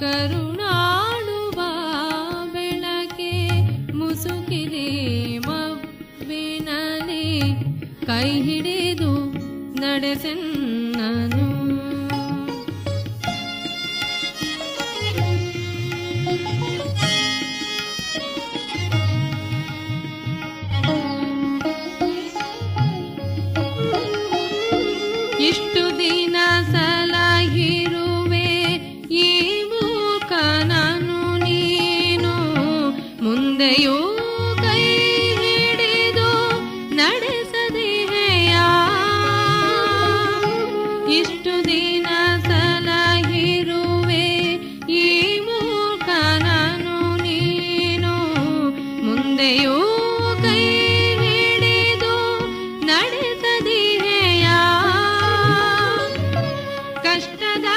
ಕರುಣಾಳುವ ಬೆಳಕೆ ಮುಸುಕಿದೆ ಮಬ್ಬಿನಲ್ಲಿ. ಕೈ ಹಿಡಿದು ನಡೆಸನ್ನನು. ಇಷ್ಟು ದಿನ ಹಿಂದೆಯೂ ಕೈ ಹಿಡಿದು ಇಷ್ಟು ದಿನ ಸಲಹಿರುವೆ ಈ ಮೂರ್ಖನನು ನೀನು ಮುಂದೆಯೂ ಕೈ ಹಿಡಿದು ನಡೆಸದಿಯ ಕಷ್ಟದ